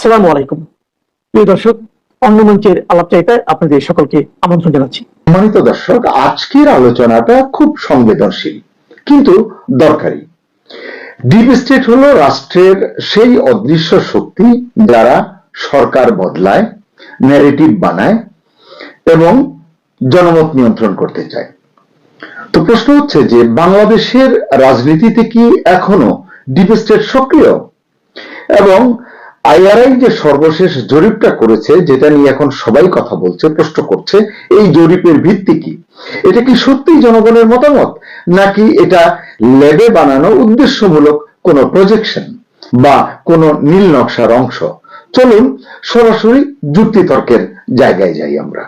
আসসালামু আলাইকুম। প্রিয় দর্শক অন্য মঞ্চের আলাপচারিতায় আপনাদের সকলকে আমন্ত্রণ জানাচ্ছি। সম্মানিত দর্শক, আজকের আলোচনাটা খুব সংবেদনশীল, কিন্তু দরকারি। ডিপ স্টেট হলো রাষ্ট্রের সেই অদৃশ্য শক্তি যারা সরকার বদলায় ন্যারেটিভ বানায় এবং জনমত নিয়ন্ত্রণ করতে চায়। তো প্রশ্ন হচ্ছে যে, বাংলাদেশের রাজনীতিতে কি এখনও ডিপ স্টেট সক্রিয়? এবং আইআরআই যে সর্বশেষ জরিপটা করেছে, যেটা নিয়ে এখন সবাই কথা বলছে, প্রশ্ন করছে, এই জরিপের ভিত্তি কি? এটা কি সত্যি জনগণের মতামত? নাকি এটা ল্যাবে বানানো উদ্দেশ্যমূলক কোনো প্রজেকশন বা কোনো নীল নকশার অংশ? চলুন সরাসরি যুক্তিতর্কের জায়গায় যাই আমরা।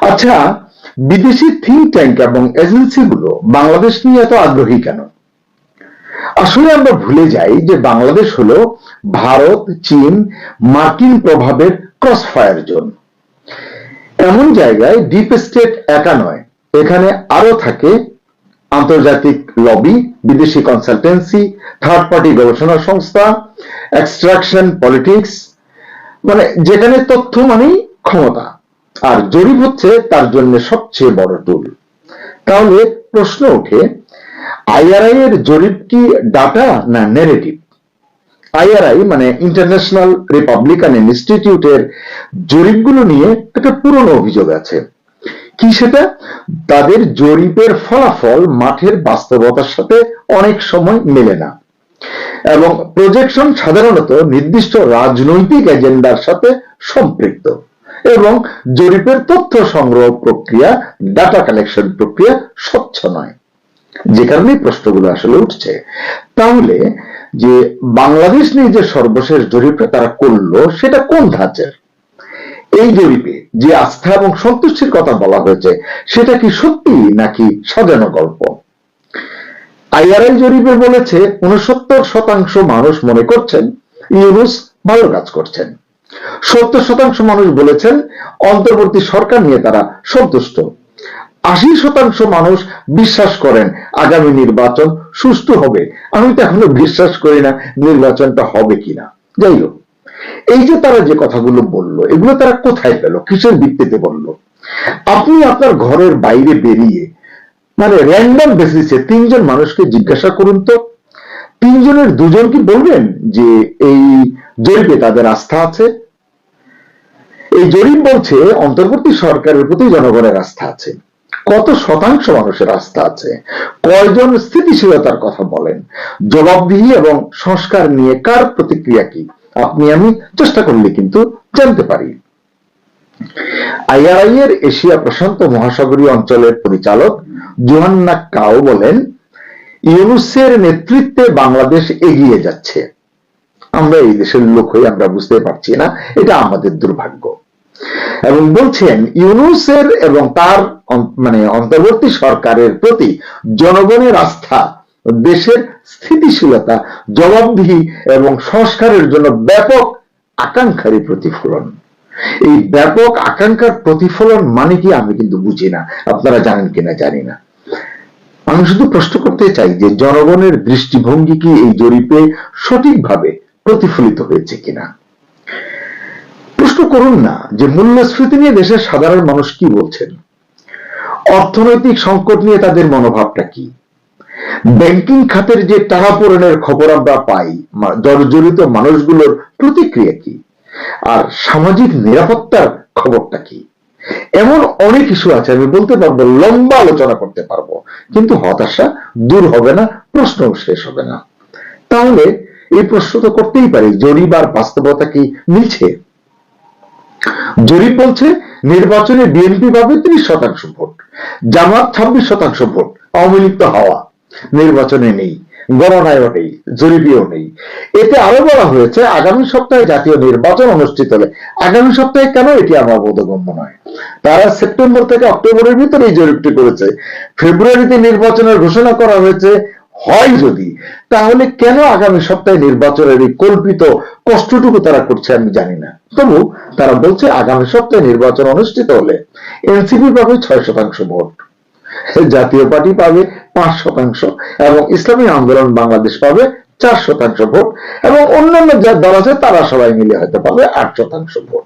আচ্ছা বিদেশি থিঙ্ক ট্যাঙ্ক এবং এজেন্সিগুলো বাংলাদেশ নিয়ে এত আগ্রহী কেন? আসলে আমরা ভুলে যাই যে বাংলাদেশ হলো ভারত, চীন, মার্কিন প্রভাবের ক্রস ফায়ার জোন এমন জায়গায় ডিপ স্টেট একা নয়, এখানে আরও থাকে আন্তর্জাতিক লবি বিদেশি কনসালটেন্সি থার্ড পার্টি গবেষণা সংস্থা এক্সট্রাকশন পলিটিক্স মানে যেখানে তথ্য মানেই ক্ষমতা। আর জরিপ হচ্ছে তার জন্য সবচেয়ে বড় টুল তাহলে প্রশ্ন ওঠে আইআরআই এর জরিপ কি ডাটা না নেগেটিভ আইআরআই মানে ইন্টারন্যাশনাল রিপাবলিকান ইনস্টিটিউটের জরিপগুলো নিয়ে একটা পুরনো অভিযোগ আছে। কি সেটা? তাদের জরিপের ফলাফল মাঠের বাস্তবতার সাথে অনেক সময় মেলে না। এবং প্রজেকশন সাধারণত নির্দিষ্ট রাজনৈতিক এজেন্ডার সাথে সম্পৃক্ত। এবং জরিপের তথ্য সংগ্রহ প্রক্রিয়া ডাটা কালেকশন প্রক্রিয়া স্বচ্ছ নয়। যে কারণে প্রশ্নগুলো আসলে উঠছে। তাহলে যে বাংলাদেশ নিয়ে যে সর্বশেষ জরিপটা তারা করল, সেটা কোন ধাঁচের? এই জরিপে যে আস্থা এবং সন্তুষ্টির কথা বলা হয়েছে, সেটা কি সত্যি নাকি সাজানো গল্প? আইআরআই জরিপে বলেছে, উনসত্তর শতাংশ মানুষ মনে করছেন ইউনুস ভালো কাজ করছেন। সত্তর শতাংশ মানুষ বলেছেন, অন্তর্বর্তী সরকার নিয়ে তারা সন্তুষ্ট। আশি শতাংশ মানুষ বিশ্বাস করেন আগামী নির্বাচন সুষ্ঠু হবে। আমি তো এখনও বিশ্বাস করি না নির্বাচনটা হবে কিনা। যাই হোক, এই যে তারা যে কথাগুলো বলল, এগুলো তারা কোথায় পেল? কিসের ভিত্তিতে বলল? আপনি আপনার ঘরের বাইরে বেরিয়ে মানে র্যান্ডম বেসিসে তিনজন মানুষকে জিজ্ঞাসা করুন তো। তিনজনের দুজন কি বলবেন যে এই জরিপে তাদের আস্থা আছে? এই জরিপ বলছে, অন্তর্বর্তী সরকারের প্রতি জনগণের আস্থা আছে। কত শতাংশ মানুষের আস্থা আছে? কয়জন স্থিতিশীলতার কথা বলেন? জবাবদিহি এবং সংস্কার নিয়ে কার প্রতিক্রিয়া কি? আপনি আমি চেষ্টা করলে কিন্তু জানতে পারি। আইআরআই এর এশিয়া প্রশান্ত মহাসাগরীয় অঞ্চলের পরিচালক জোহান্না কাও বলেন, ইউনুসের নেতৃত্বে বাংলাদেশ এগিয়ে যাচ্ছে। আমরা এই দেশের লোক হয়ে আমরা বুঝতে পারছি না, এটা আমাদের দুর্ভাগ্য। এবং বলছেন, ইউনুসের এবং তার মানে অন্তর্বর্তী সরকারের প্রতি জনগণের আস্থা, দেশের স্থিতিশীলতা, জবাবদিহি এবং সংস্কারের জন্য ব্যাপক আকাঙ্ক্ষারই প্রতিফলন। এই ব্যাপক আকাঙ্ক্ষার প্রতিফলন মানে কি আমি কিন্তু বুঝি না। আপনারা জানেন কিনা জানি না। আমি শুধু প্রশ্ন করতে চাই যে জনগণের দৃষ্টিভঙ্গি কি এই জরিপে সঠিকভাবে প্রতিফলিত হয়েছে কিনা? প্রশ্ন করুন না যে মূল্যস্ফীতি নিয়ে দেশের সাধারণ মানুষ কি বলছেন? অর্থনৈতিক সংকট নিয়ে তাদের মনোভাবটা কি? ব্যাংকিং খাতের যে টাকাপোড়েনের খবর আমরা পাই জর্জরিত মানুষগুলোর প্রতিক্রিয়া কি? আর সামাজিক নিরাপত্তার খবরটা কি? এমন অনেক ইস্যু আছে, আমি বলতে পারব, লম্বা আলোচনা করতে পারব, কিন্তু হতাশা দূর হবে না প্রশ্ন শেষ হবে না। তাহলে এই প্রশ্ন তো করতেই পারি, জরিপ আর বাস্তবতা কি মিলছে? জরিপ বলছে, নির্বাচনে বিএনপি পাবে ত্রিশ শতাংশ ভোট। জামাত ছাব্বিশ শতাংশ ভোট আওয়ামী লীগ তো হাওয়া। নির্বাচনে নেই, গণনায়ও নেই, জরিপেও নেই। এতে আরও বলা হয়েছে, আগামী সপ্তাহে জাতীয় নির্বাচন অনুষ্ঠিত হলে, আগামী সপ্তাহে কেন এটি আমার বোধগম্য নয়? তারা সেপ্টেম্বর থেকে অক্টোবরের ভিতরে এই জরিপটি করেছে। ফেব্রুয়ারিতে নির্বাচনের ঘোষণা করা হয়েছে হয় যদি, তাহলে কেন আগামী সপ্তাহে নির্বাচনের এই কল্পিত কষ্টটুকু তারা করছে আমি জানি না। তবু তারা বলছে আগামী সপ্তাহে নির্বাচন অনুষ্ঠিত হলে এনসিপি পাবে ছয় শতাংশ ভোট, জাতীয় পার্টি পাবে পাঁচ শতাংশ এবং ইসলামী আন্দোলন বাংলাদেশ পাবে চার শতাংশ ভোট এবং অন্যান্য যা দল আছে তারা সবাই মিলে হয়তো পাবে আট শতাংশ ভোট।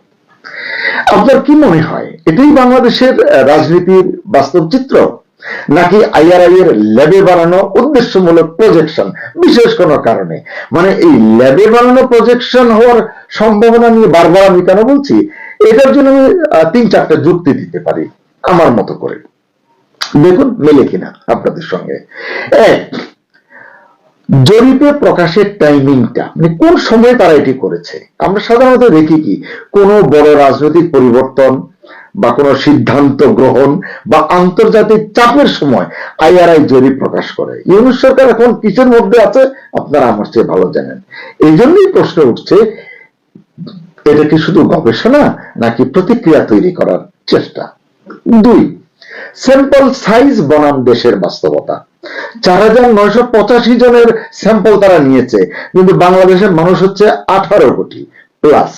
আপনার কি মনে হয়? এটাই বাংলাদেশের রাজনীতির বাস্তব চিত্র? নাকি আইআরআই এর ল্যাবে বানানো উদ্দেশ্যমূলক প্রজেকশন বিশেষ কোনো কারণে। মানে এই ল্যাবে বানানো প্রজেকশন হওয়ার সম্ভাবনা নিয়ে বারবার আমি কেন বলছি? এটার জন্য আমি তিন চারটা যুক্তি দিতে পারি, আমার মতো করে। দেখুন, মেলে কিনা আপনাদের সঙ্গে। এক, জরিপে প্রকাশের টাইমিংটা মানে কোন সময় তারা এটি করেছে? আমরা সাধারণত দেখি কি, কোন বড় রাজনৈতিক পরিবর্তন বা কোন সিদ্ধান্ত গ্রহণ বা আন্তর্জাতিক চাপের সময় আইআরআই জরিপ প্রকাশ করে। ইউনুস সরকার এখন কিসের মধ্যে আছে আপনারা আমার চেয়ে ভালো জানেন। এই জন্যই প্রশ্ন উঠছে, এটা কি শুধু গবেষণা নাকি প্রতিক্রিয়া তৈরি করার চেষ্টা? দুই, স্যাম্পল সাইজ বনাম দেশের বাস্তবতা। চার হাজার নয়শো পঁচাশি জনের স্যাম্পল তারা নিয়েছে, কিন্তু বাংলাদেশের মানুষ হচ্ছে আঠারো কোটি, প্লাস।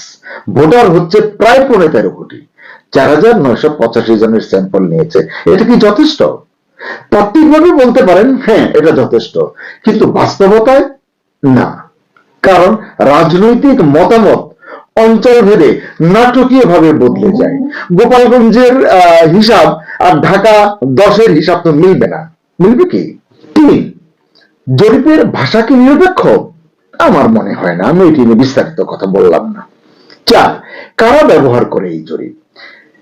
ভোটার হচ্ছে প্রায় পনেরো তেরো কোটি। চার হাজার নয়শো পঁচাশি জনের স্যাম্পল নিয়েছে। এটা কি যথেষ্ট? তাত্ত্বিকভাবে বলতে পারেন হ্যাঁ এটা যথেষ্ট। কিন্তু বাস্তবতায় না। কারণ রাজনৈতিক মতামত অঞ্চল ভেদে নাটকীয় ভাবে বদলে যায়। গোপালগঞ্জের হিসাব আর ঢাকা দশের হিসাব তো মিলবে না। মিলবে কি? তিন জরিপের ভাষা কি নিরপেক্ষ? আমার মনে হয় না। আমি এটি নিয়ে বিস্তারিত কথা বললাম না। চার, কারা ব্যবহার করে এই জরিপ?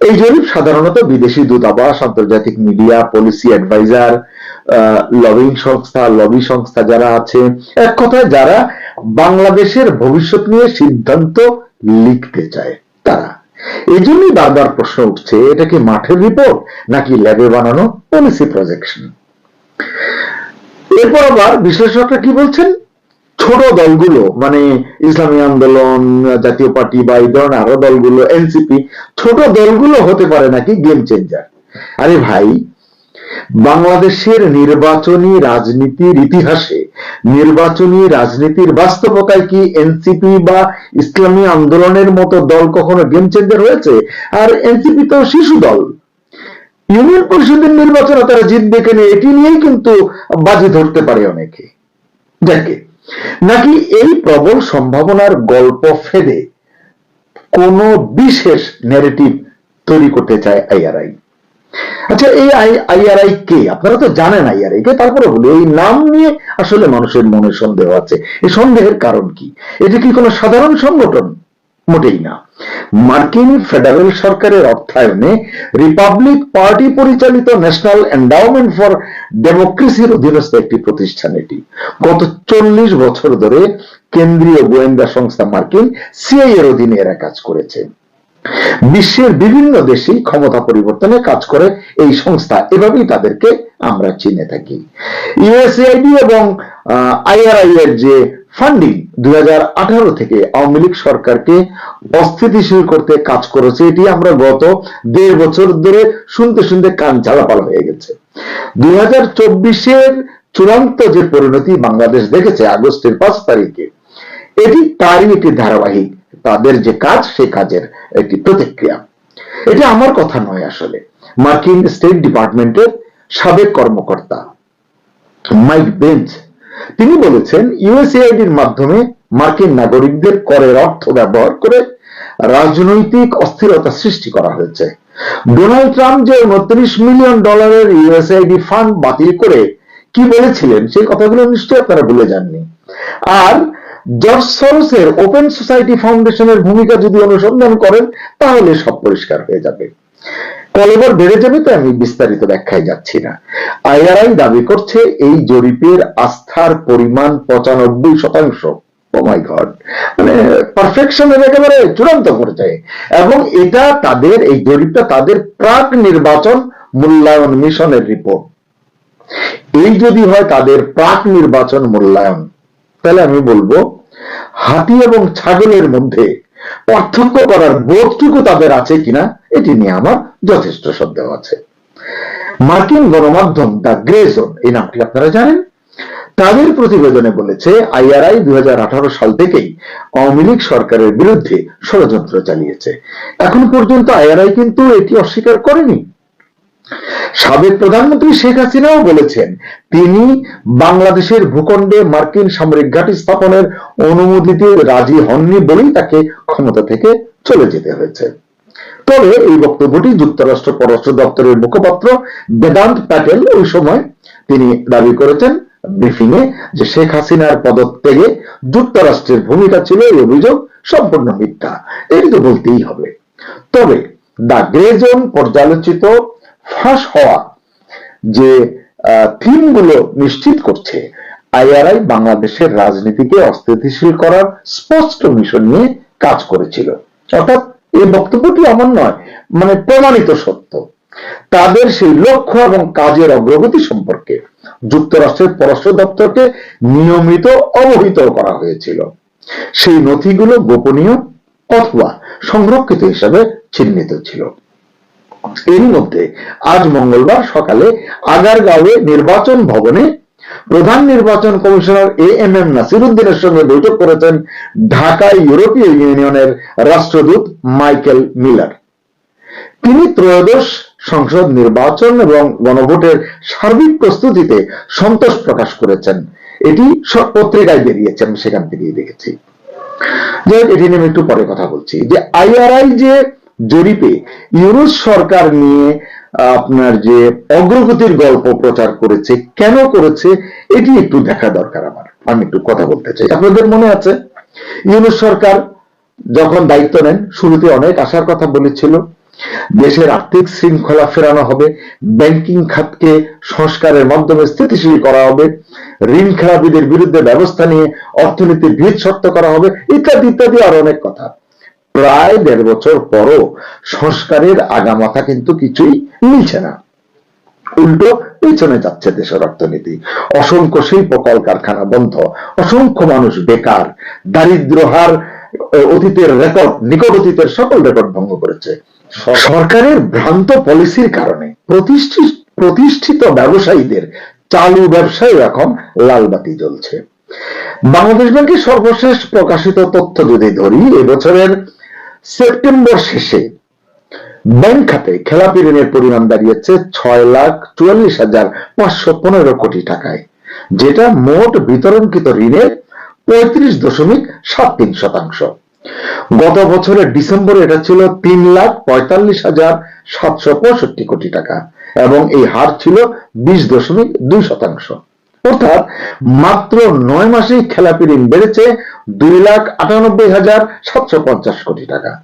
এই জরিপ সাধারণত বিদেশি দূতাবাস, আন্তর্জাতিক মিডিয়া, পলিসি অ্যাডভাইজার লবিং সংস্থা লবি সংস্থা যারা আছে, এক কথায় যারা বাংলাদেশের ভবিষ্যৎ নিয়ে সিদ্ধান্ত লিখতে চায়, তারা। এই জন্যই বারবার প্রশ্ন উঠছে, এটা কি মাঠের রিপোর্ট নাকি ল্যাবে বানানো পলিসি প্রজেকশন এরপর আবার বিশ্লেষকরা কি বলছেন? ছোট দলগুলো মানে ইসলামী আন্দোলন, জাতীয় পার্টি বা এই ধরনের আরও দলগুলো এনসিপি ছোট দলগুলো হতে পারে নাকি গেম চেঞ্জার আরে ভাই, বাংলাদেশের নির্বাচনী রাজনীতির ইতিহাসে, নির্বাচনী রাজনীতির বাস্তবতায় কি এনসিপি বা ইসলামী আন্দোলনের মতো দল কখনো গেম চেঞ্জার হয়েছে? আর এনসিপি তো শিশু দল। ইউনিয়ন পরিষদের নির্বাচনে তারা জিতবে কেন, এটি নিয়েই কিন্তু বাজি ধরতে পারে অনেকে। যাকে নাকি এই প্রবল সম্ভাবনার গল্প ফেদে কোন বিশেষ নেগেটিভ তৈরি করতে চায় আইআরআই আচ্ছা এই আইআরআই কে, আপনারা তো জানেন আইআরআই কে, তারপরে বলি, এই নাম নিয়ে আসলে মানুষের মনে সন্দেহ আছে। এই সন্দেহের কারণ কি? এটি কি কোনো সাধারণ সংগঠন? মোটেই না। মার্কিন ফেডারেল সরকারের অর্থায়নে রিপাবলিক পার্টি পরিচালিত ন্যাশনাল এন্ডাওমেন্ট ফর ডেমোক্রেসির অধীনস্থ একটি প্রতিষ্ঠান এটি। গত চল্লিশ বছর ধরে কেন্দ্রীয় গোয়েন্দা সংস্থা মার্কিন সিআই এর অধীনে এরা কাজ করেছে। বিশ্বের বিভিন্ন দেশেই ক্ষমতা পরিবর্তনে কাজ করে এই সংস্থা। এভাবেই তাদেরকে আমরা চিনে থাকি। ইউএসএআইডি এবং আইআরআই এর যে ফান্ডিং দুই হাজার আঠারো থেকে আওয়ামী লীগ সরকারকে অস্থিতিশীল করতে কাজ করেছে। এটি আমরা গত দেড় বছর ধরে শুনতে শুনতে কান ঝালাপাল হয়ে গেছে। দুই হাজার চূড়ান্ত যে পরিণতি বাংলাদেশ দেখেছে আগস্টের পাঁচ তারিখে, এটি তারই একটি ধারাবাহিক। তাদের যে কাজ, সে কাজের একটি প্রতিক্রিয়া। এটা আমার কথা নয় আসলে। মার্কিন স্টেট ডিপার্টমেন্টের সাবেক কর্মকর্তা মাইক বেঞ্চ তিনি বলেছেন, ইউএসএআইডির মাধ্যমে মার্কিন নাগরিকদের করের অর্থ ব্যবহার করে রাজনৈতিক অস্থিরতা সৃষ্টি করা হয়েছে। ডোনাল্ড ট্রাম্প যে উনত্রিশ মিলিয়ন ডলারের ইউএসআইডি ফান্ড বাতিল করে কি বলেছিলেন, সেই কথাগুলো নিশ্চয়ই আপনারা ভুলে যাননি। আর জর্জ সরোসের ওপেন সোসাইটি ফাউন্ডেশনের ভূমিকা যদি অনুসন্ধান করেন, তাহলে সব পরিষ্কার হয়ে যাবে। কলেবর বেড়ে যাবে তো আমি বিস্তারিত ব্যাখ্যায় যাচ্ছি না। আইআরআই দাবি করছে, এই জরিপের আস্থার পরিমাণ পঁচানব্বই শতাংশ মানে পারফেকশনের একেবারে চূড়ান্ত পর্যায়ে। এবং এটা তাদের, এই জরিপটা তাদের প্রাক নির্বাচন মূল্যায়ন মিশনের রিপোর্ট এই যদি হয় তাদের প্রাক নির্বাচন মূল্যায়ন, তাহলে আমি বলব, হাতি এবং ছাগলের মধ্যে পার্থক্য করার বোধটুকু তাদের আছে কিনা? এটি নিয়ে আমার যথেষ্ট সন্দেহ আছে। মার্কিন গণমাধ্যম দ্য গ্রে জোন এই নামটি আপনারা জানেন? তাদের প্রতিবেদনে বলেছে, আইআরআই দুই সাল থেকেই আওয়ামী লীগ সরকারের বিরুদ্ধে ষড়যন্ত্র চালিয়েছে। এখন পর্যন্ত আইআরআই কিন্তু এটি অস্বীকার করেনি। সাবেক প্রধানমন্ত্রী শেখ হাসিনাও বলেছেন, তিনি বাংলাদেশের ভূখণ্ডে মার্কিন সামরিক ঘাঁটি স্থাপনের অনুমতিতে রাজি হননি বলেই তাকে ক্ষমতা থেকে চলে যেতে হয়েছে। তবে এই বক্তব্যটি যুক্তরাষ্ট্র পররাষ্ট্র দপ্তরের মুখপাত্র বেদান্ত প্যাটেল ওই সময় তিনি দাবি করেছেন ব্রিফিং এ যে শেখ হাসিনার পদত্যাগে যুক্তরাষ্ট্রের ভূমিকা ছিল এই অভিযোগ সম্পূর্ণ মিথ্যা। এটি তো বলতেই হবে। তবে দ্য গ্রে জোন পর্যালোচিত ফাঁস হওয়া যে থিমগুলো নিশ্চিত করছে, আইআরআই বাংলাদেশের রাজনীতিকে অস্থিতিশীল করার স্পষ্ট মিশন নিয়ে কাজ করেছিল। অর্থাৎ এই বক্তব্যটি এমন নয় মানে প্রমাণিত সত্য। তাদের সেই লক্ষ্য এবং কাজের অগ্রগতি সম্পর্কে যুক্তরাষ্ট্রের পররাষ্ট্র দপ্তরকে নিয়মিত অবহিত করা হয়েছিল। সেই নথিগুলো গোপনীয় অথবা সংরক্ষিত হিসাবে চিহ্নিত ছিল। এরই মধ্যে আজ মঙ্গলবার সকালে আগারগাঁওয়ে নির্বাচন ভবনে প্রধান নির্বাচন commissioner A M M Nasir উদ্দিনের সঙ্গে বৈঠক করেছেন ঢাকায় ইউরোপীয় ইউনিয়নের রাষ্ট্রদূত মাইকেল মিলার। তিনি ত্রয়োদশ সংসদ নির্বাচন এবং গণভোটের সার্বিক প্রস্তুতিতে সন্তোষ প্রকাশ করেছেন। এটি পত্রিকায় বেরিয়েছে, আমি সেখান থেকেই দেখেছি। যাই এটি নিয়ে একটু পরে কথা বলছি। যে আইআরআই যে জরিপে ইউরোপ সরকার নিয়ে আপনার যে অগ্রগতির গল্প প্রচার করেছে, কেন করেছে, এটি একটু দেখা দরকার আমার। আমি একটু কথা বলতে চাই। আপনাদের মনে আছে ইউরোস সরকার যখন দায়িত্ব নেন, শুরুতে অনেক আশার কথা বলেছিল, দেশের আর্থিক শৃঙ্খলা ফেরানো হবে, ব্যাংকিং খাতকে সংস্কারের মাধ্যমে স্থিতিশীল করা হবে, ঋণ খেলাপিদের বিরুদ্ধে ব্যবস্থা নিয়ে অর্থনীতির ভিত শক্ত করা হবে, ইত্যাদি ইত্যাদি, আর অনেক কথা। প্রায় দেড় বছর পরও সংস্কারের আগামাথা কিন্তু কিছুই মিলছে না। উল্টো পেছনে যাচ্ছে দেশের অর্থনীতি। অসংখ্য শিল্প কলকারখানা বন্ধ অসংখ্য মানুষ বেকার দারিদ্র হার অতীতের রেকর্ড নিকট অতীতের সকল রেকর্ড ভঙ্গ করেছে। সরকারের ভ্রান্ত পলিসির কারণে প্রতিষ্ঠিত প্রতিষ্ঠিত ব্যবসায়ীদের চালু ব্যবসায় এখন লালবাতি জ্বলছে। বাংলাদেশ ব্যাংকের সর্বশেষ প্রকাশিত তথ্য যদি ধরি এবছরের সেপ্টেম্বর শেষে ব্যাংক খাতে খেলাপি ঋণের পরিমাণ দাঁড়িয়েছে ছয় লাখ চুয়াল্লিশ হাজার পাঁচশো পনেরো কোটি টাকায়, যেটা মোট বিতরণকৃত ঋণের পঁয়ত্রিশ দশমিক সাত তিন শতাংশ। গত বছরের ডিসেম্বরে এটা ছিল তিন লাখ পঁয়তাল্লিশ হাজার সাতশো পঁয়ষট্টি কোটি টাকা এবং এই হার ছিল বিশ দশমিক দুই শতাংশ। অর্থাৎ মাত্র নয় মাসেই খেলাপি ঋণ বেড়েছে দুই লাখ আটানব্বই হাজার সাতশো পঞ্চাশ কোটি টাকা।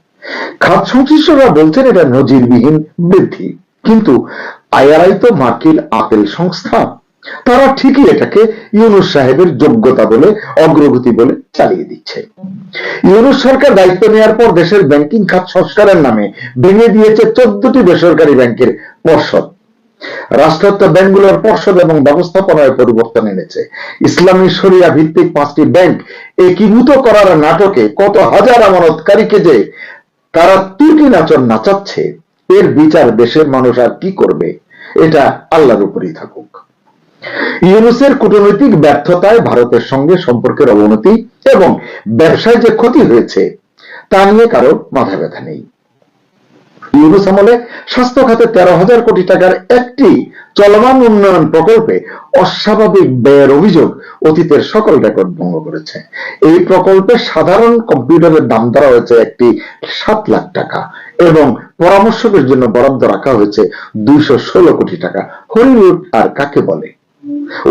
খাত সংশ্লিষ্টরা বলছেন এটা নজিরবিহীন বৃদ্ধি। কিন্তু আইআরআই তো মার্কিন আপেল সংস্থা। তারা ঠিকই এটাকে ইউনুস সাহেবের যোগ্যতা বলে, অগ্রগতি বলে চালিয়ে দিচ্ছে। ইউনুস সরকার দায়িত্ব নেওয়ার পর দেশের ব্যাংকিং খাত সংস্কারের নামে ভেঙে দিয়েছে চোদ্দটি বেসরকারি ব্যাংকের পর্ষদ। রাষ্ট্রায়ত্ত ব্যাংকগুলোর পর্ষদ এবং ব্যবস্থাপনায় পরিবর্তন এনেছে। ইসলামী শরিয়া ভিত্তিক পাঁচটি ব্যাংক একীভূত করার নাটকে কত হাজার আমানতকারীকে যে তারা তুর্কি নাচন নাচাচ্ছে, এর বিচার দেশের মানুষ আর কি করবে? এটা আল্লাহর উপরেই থাকুক। ইউনুসের কূটনৈতিক ব্যর্থতায় ভারতের সঙ্গে সম্পর্কের অবনতি এবং ব্যবসায় যে ক্ষতি হয়েছে, তা নিয়ে কারও মাথা ব্যথা নেই। ইউনুস আমলে স্বাস্থ্য খাতে তেরো হাজার কোটি টাকার একটি চলমান উন্নয়ন প্রকল্পে অস্বাভাবিক ব্যয়ের অভিযোগ অতীতের সকল রেকর্ড ভঙ্গ করেছে। এই প্রকল্পে সাধারণ কম্পিউটারের দাম ধরা হয়েছে একটি সাত লাখ টাকা এবং পরামর্শকের জন্য বরাদ্দ রাখা হয়েছে দুইশো ষোলো কোটি টাকা। হলিউড আর কাকে বলে?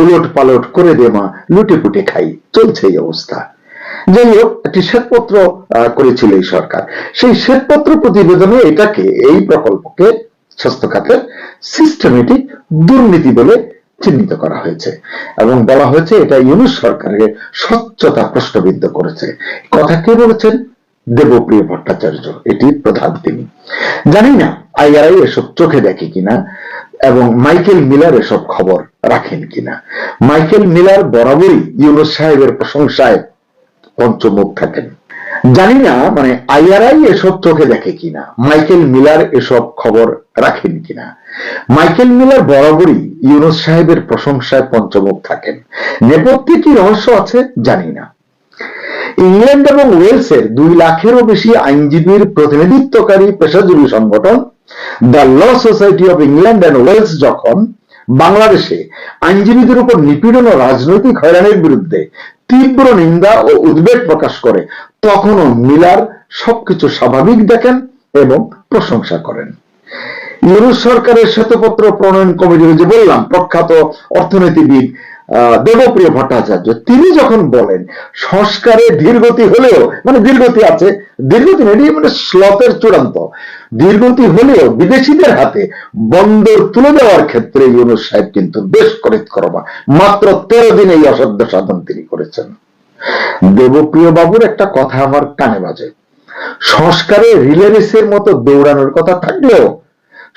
উলট পালট করে দে মা, লুটে পুটে খাই, চলছে এই অবস্থা। যাই হোক একটি শ্বেতপত্র করেছিল এই সরকার। সেই শ্বেতপত্র প্রতিবেদনে এটাকে, এই প্রকল্পকে স্বাস্থ্য খাতের সিস্টেমেটিক দুর্নীতি বলে চিহ্নিত করা হয়েছে। এবং বলা হয়েছে, এটা ইউনুস সরকারের স্বচ্ছতা প্রশ্নবিদ্ধ করেছে। কথা কে বলেছেন? দেবপ্রিয় ভট্টাচার্য, এটি প্রধান তিনি। জানি না, আইআরআই এসব চোখে দেখে কিনা, এবং মাইকেল মিলার এসব খবর রাখেন কিনা। মাইকেল মিলার বরাবরই ইউনুস সাহেবের প্রশংসায় পঞ্চমুখ থাকেন। জানি না মানে আইআরআই এসব চোখে দেখে কিনা? মাইকেল মিলার এসব খবর রাখেন কিনা? মাইকেল মিলার বরাবরই ইউনুস সাহেবের প্রশংসায় পঞ্চমুখ থাকেন। নেপথ্যে কি রহস্য আছে জানি না। ইংল্যান্ড এবং ওয়েলসের দুই লাখেরও বেশি আইনজীবীর প্রতিনিধিত্বকারী পেশাজীবী সংগঠন, the law society of England and Wales যখন বাংলাদেশে আইনজীবীদের উপর নিপীড়ন ও রাজনৈতিক হয়রানির বিরুদ্ধে তীব্র নিন্দা ও উদ্বেগ প্রকাশ করে। তখনও মিলার সবকিছু স্বাভাবিক দেখেন এবং প্রশংসা করেন। ইউরোপ সরকারের শ্বেতপত্র প্রণয়ন কমিটি যে বললাম, প্রখ্যাত অর্থনীতিবিদ দেবপ্রিয় ভট্টাচার্য, তিনি যখন বলেন, সংস্কারে ধীরগতি হলেও মানে ধীরগতি আছে নেই, এটি মানে স্লতের চূড়ান্ত, ধীরগতি হলেও বিদেশিদের হাতে বন্দর তুলে দেওয়ার ক্ষেত্রে ইউনুস সাহেব কিন্তু বেশ করিতকর্মা মাত্র তেরো দিনে এই অসাধ্য সাধন তিনি করেছেন। দেবপ্রিয় বাবুর একটা কথা আমার কানে বাজে। সংস্কারে রিলে রেসের মতো দৌড়ানোর কথা থাকলেও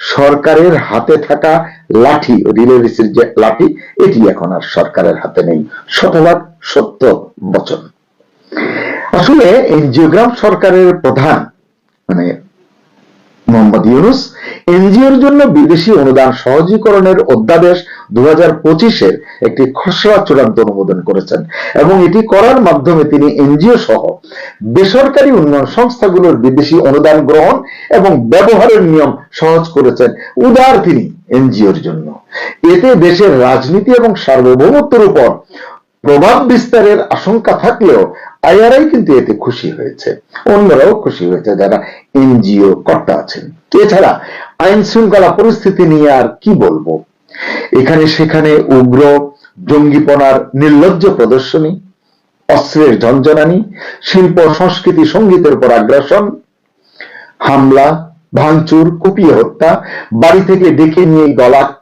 সরকারের হাতে থাকা লাঠি রিলে রেসের যে লাঠি, এটি এখন আর সরকারের হাতে নেই। শতভাগ সত্য বচন। আসলে এনজিওগ্রাম সরকারের প্রধান মানে মোহাম্মদ ইউনুস, এনজিওর জন্য বিদেশি অনুদান সহজীকরণের অধ্যাদেশ দু হাজার পঁচিশের একটি খসড়া চূড়ান্ত অনুমোদন করেছেন এবং এটি করার মাধ্যমে তিনি এনজিও সহ বেসরকারি উন্নয়ন সংস্থাগুলোর বিদেশি অনুদান গ্রহণ এবং ব্যবহারের নিয়ম সহজ করেছেন উদার তিনি এনজিওর জন্য। এতে দেশের রাজনীতি এবং সার্বভৌমত্বের উপর প্রভাব বিস্তারের আশঙ্কা থাকলেও আইআরআই কিন্তু এতে খুশি হয়েছে। অন্যরাও খুশি হয়েছে যারা এনজিও কর্তা আছেন। এছাড়া আইন শৃঙ্খলা পরিস্থিতি নিয়ে আর কি বলব? এখানে সেখানে উগ্র, জঙ্গিপনার নির্লজ্জ প্রদর্শনী, অস্ত্রের ঝঞ্ঝনানি শিল্প, সংস্কৃতি, সঙ্গীতের উপর আগ্রাসন, হামলা, ভাঙচুর, কুপিয়ে হত্যা, বাড়ি থেকে ডেকে নিয়ে গলা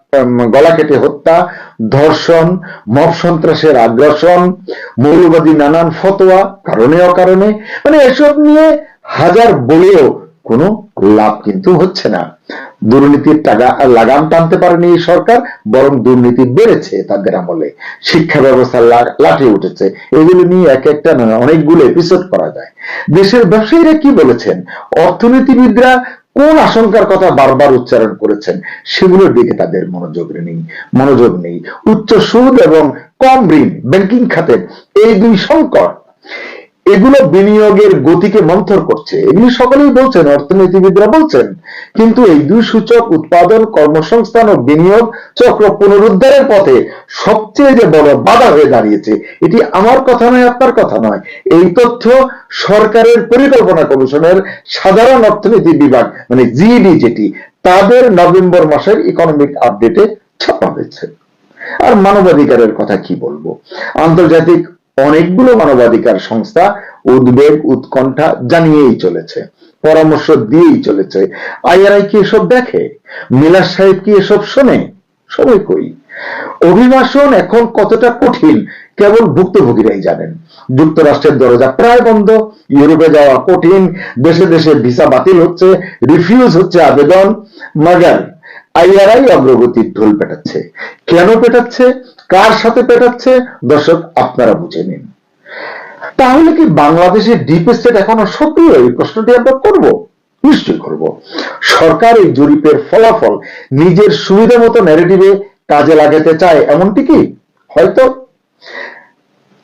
গলা কেটে হত্যা, ধর্ষণ, মব সন্ত্রাসের আগ্রাসন, মৌলবাদী নানান ফতোয়া, কারণে অকারণে মানে এসব নিয়ে হাজার বলেও কোনো লাভ কিন্তু হচ্ছে না। দুর্নীতির টাকা, লাগাম টানতে পারেনি এই সরকার, বরং দুর্নীতি বেড়েছে তাদের আমলে। শিক্ষা ব্যবস্থা লাঠে উঠেছে। এগুলো নিয়ে এক একটা না অনেকগুলো এপিসোড করা যায়। দেশের ব্যবসায়ীরা কি বলেছেন? অর্থনীতিবিদরা কোন আশঙ্কার কথা বারবার উচ্চারণ করেছেন সেগুলোর দিকে তাদের মনোযোগ নেই মনোযোগ নেই। উচ্চ সুদ এবং কম ঋণ ব্যাংকিং খাতের এই দুই সংকট এগুলো বিনিয়োগের গতিকে মন্থর করছে। এগুলি সকলেই বলছেন, অর্থনীতিবিদরা বলছেন, কিন্তু এই দুই সূচক উৎপাদন, কর্মসংস্থান ও বিনিয়োগ চক্র পুনরুদ্ধারের পথে সবচেয়ে যে বড় বাধা হয়ে দাঁড়িয়েছে, এটি আমার কথা নয়, আপনার কথা নয়। এই তথ্য সরকারের পরিকল্পনা কমিশনের সাধারণ অর্থনীতি বিভাগ মানে জিইডি যেটি, তাদের নভেম্বর মাসের ইকোনমিক আপডেটে ছাপা হয়েছে। আর মানবাধিকারের কথা কি বলব? আন্তর্জাতিক অনেকগুলো মানবাধিকার সংস্থা উদ্বেগ, উৎকণ্ঠা জানিয়েই চলেছে, পরামর্শ দিয়েই চলেছে। আইআরআই কি এসব দেখে? মিলার সাহেব কি এসব শোনে? সবাই কই? অভিবাসন এখন কতটা কঠিন, কেবল ভুক্তভোগীরাই জানেন। যুক্তরাষ্ট্রের দরজা প্রায় বন্ধ, ইউরোপে যাওয়া কঠিন, দেশে দেশে ভিসা বাতিল হচ্ছে, রিফিউজ হচ্ছে আবেদন। মাগার আইআরআই অগ্রগতির ঢোল পেটাচ্ছে। কেন পেটাচ্ছে? কার সাথে পেটাচ্ছে? দর্শক, আপনারা বুঝে নিন। তাহলে কি বাংলাদেশের ডিপ স্টেট এখনও সক্রিয় এই প্রশ্নটি আমরা করব? নিশ্চয়ই করব। সরকার এই জরিপের ফলাফল নিজের সুবিধা মতো ন্যারেটিভে কাজে লাগাতে চায়, এমনটি কি? হয়তো।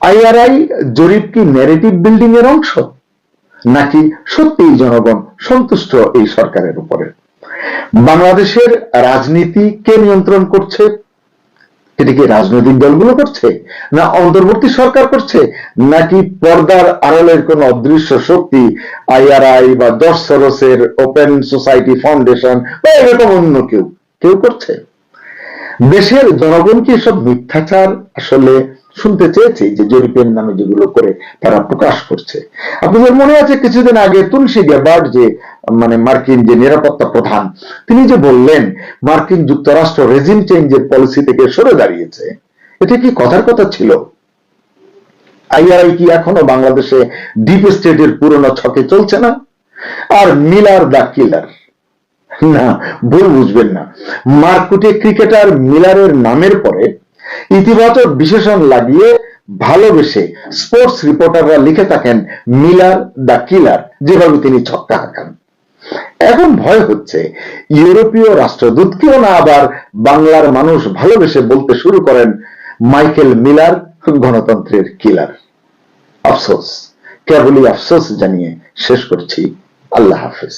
আইআরআই জরিপ কি ন্যারেটিভ বিল্ডিং এর অংশ? নাকি সত্যিই জনগণ সন্তুষ্ট এই সরকারের উপরে? বাংলাদেশের রাজনীতি কে নিয়ন্ত্রণ করছে? এটা কি রাজনৈতিক দলগুলো করছে? না অন্তর্বর্তী সরকার করছে? নাকি পর্দার আড়ালের কোন অদৃশ্য শক্তি আইআরআই বা দশ সরসের ওপেন সোসাইটি ফাউন্ডেশন বা এরকম অন্য কেউ কেউ করছে? দেশের জনগণ কি এসব মিথ্যাচার? আসলে শুনতে চেয়েছে যে জরিপের নামে যেগুলো করে তারা প্রকাশ করছে। আপনাদের মনে আছে কিছুদিন আগে তুলসী গেবার্ড যে মানে মার্কিন যে নিরাপত্তা প্রধান, তিনি যে বললেন, মার্কিন যুক্তরাষ্ট্র রেজিম চেঞ্জের পলিসি থেকে সরে দাঁড়িয়েছে এটা কি কথার কথা ছিল? আইআরআই কি এখনও বাংলাদেশে ডিপ স্টেটের পুরনো ছকে চলছে না? আর মিলার দা কিলার? না, ভুল বুঝবেন না। মারকুটে ক্রিকেটার মিলারের নামের পরে ইতিবাচক বিশেষণ লাগিয়ে ভালোবেসে স্পোর্টস রিপোর্টাররা লিখে থাকেন মিলার দা কিলার, যেভাবে তিনি ছক্কা হাঁকান। এখন ভয় হচ্ছে, ইউরোপীয় রাষ্ট্রদূতকেও না আবার বাংলার মানুষ ভালোবেসে বলতে শুরু করেন মাইকেল মিলার, গণতন্ত্রের কিলার। আফসোস, কেবলই আফসোস জানিয়ে শেষ করছি। আল্লাহ হাফেজ।